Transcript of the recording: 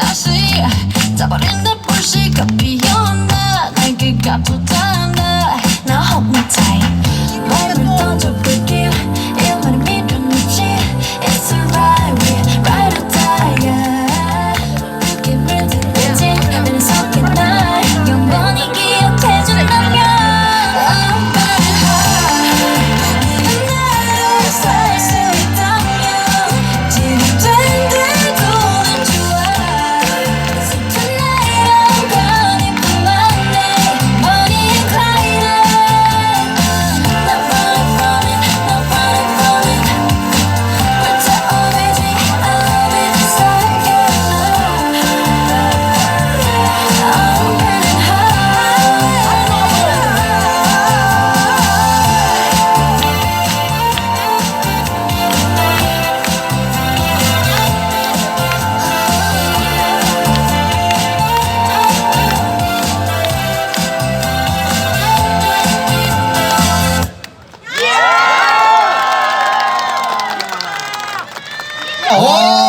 다시 자버린 내 불씨 커피 연나 내게 가쁘다 오!